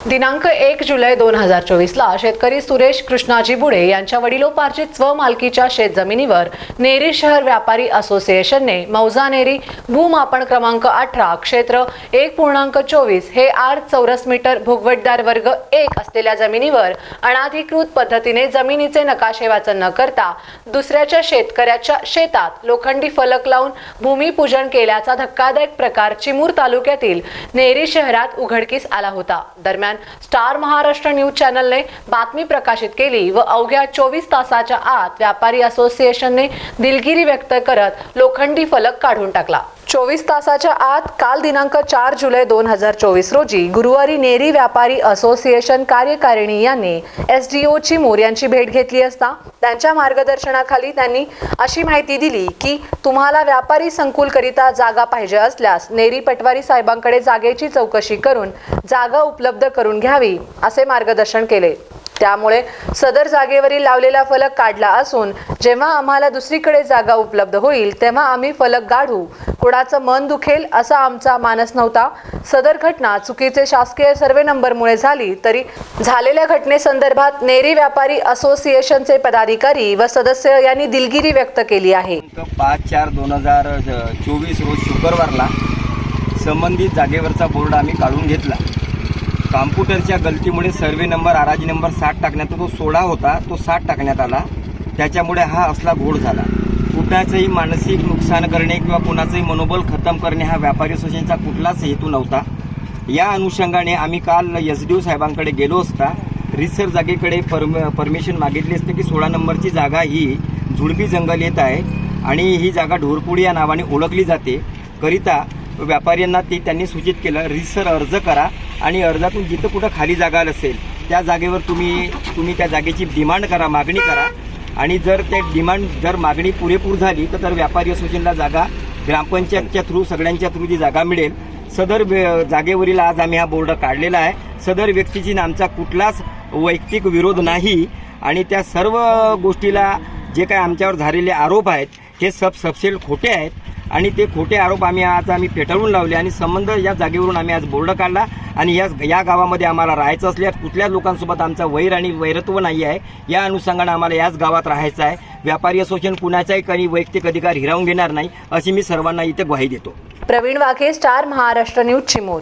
दिनांक एक जुलै दोन हजार चोवीसला शेतकरी सुरेश कृष्णाजी बुडे यांच्या वडिलोपार्जित स्वमालकीच्या शेतजमिनीवर नेरी शहर व्यापारी असोसिएशनने मौजा नेरी भूमापन क्रमांक अठरा क्षेत्र एक पूर्णांक चोवीस हे आठ चौरस मीटर भूगवटदार वर्ग एक असलेल्या जमिनीवर अनाधिकृत पद्धतीने जमिनीचे नकाशे वाचन न करता दुसऱ्याच्या शेतकऱ्याच्या शेतात लोखंडी फलक लावून भूमिपूजन केल्याचा धक्कादायक प्रकार चिमूर तालुक्यातील नेरी शहरात उघडकीस आला होता. दरम्यान स्टार महाराष्ट्र न्यूज चॅनलने बातमी प्रकाशित केली व अवघ्या चोवीस तासाच्या आत व्यापारी असोसिएशनने दिलगिरी व्यक्त करत लोखंडी फलक काढून टाकला. चोवीस तासाच्या आत काल दिनांक चार जुलै दोन हजार चोवीस रोजी गुरुवारी नेरी व्यापारी असोसिएशन कार्यकारिणी यांनी एस डी ओची मोर्यांची भेट घेतली असता त्यांच्या मार्गदर्शनाखाली त्यांनी अशी माहिती दिली की तुम्हाला व्यापारी संकुलकरिता जागा पाहिजे असल्यास नेरी पटवारी साहेबांकडे जागेची चौकशी करून जागा उपलब्ध करून घ्यावी असे मार्गदर्शन केले. त्यामुळे सदर जागेवरील लावलेला फलक काढला असून जेव्हा आम्हाला दुसरीकडे जागा उपलब्ध होईल तेव्हा आम्ही फलक गाढू. कोणाचं मन दुखेल असा आमचा मानस नव्हता. सदर घटना चुकीचे शासकीय सर्वे नंबरमुळे झाली तरी झालेल्या घटनेसंदर्भात नेरी व्यापारी असोसिएशनचे पदाधिकारी व सदस्य यांनी दिलगिरी व्यक्त केली आहे. पाच चार दोन हजार चोवीस रोज शुक्रवारला संबंधित जागेवरचा बोर्ड आम्ही काढून घेतला. कॉम्प्युटरच्या गलतीमुळे सर्वे नंबर आराजी नंबर साठ टाकण्यात तो सोळा होता तो साठ टाकण्यात आला. त्याच्यामुळे हा असला घोड झाला. कुणाचंही मानसिक नुकसान करणे किंवा कुणाचंही मनोबल खतम करणे हा व्यापारी असोसिएशनचा कुठलाच हेतू नव्हता. या अनुषंगाने आम्ही काल एस डी ओ साहेबांकडे गेलो असता रिसर जागेकडे परम परमिशन मागितली असते की सोळा नंबरची जागा ही झुडपी जंगल येत आहे आणि ही जागा ढोरपुडी या नावाने ओळखली जाते. करिता व्यापाऱ्यांना ते त्यांनी सूचित केलं रिसर अर्ज करा आणि अर्जातून जिथं कुठं खाली जागा असेल त्या जागेवर तुम्ही तुम्ही त्या जागेची डिमांड करा मागणी करा. आणि जर ते डिमांड जर मागणी पुरेपूर झाली तर तर व्यापारी असोसिएशनला जागा ग्रामपंचायतच्या थ्रू सगळ्यांच्या थ्रू जी जागा मिळेल. सदर जागेवरील आज आम्ही हा बोर्ड काढलेला आहे. सदर व्यक्तीची आमचा कुठलाच वैयक्तिक विरोध नाही. आणि त्या सर्व गोष्टीला जे काय आमच्यावर झालेले आरोप आहेत हे सब सबसेल खोटे आहेत. आणि ते खोटे आरोप आम्ही आज आम्ही फेटाळून लावले आणि संबंध या जागेवरून आम्ही आज बोर्ड काढला आणि या या गावामध्ये आम्हाला राहायचं असल्यास कुठल्याच लोकांसोबत आमचा वैर आणि वैरत्व नाही आहे. या अनुषंगाने आम्हाला याच गावात राहायचं आहे. व्यापारी असोसिएशन कुणाचाही काही वैयक्तिक अधिकार हिरावून घेणार नाही अशी मी सर्वांना इथे ग्वाही देतो. Praveen Waghe star Maharashtra news Chimur.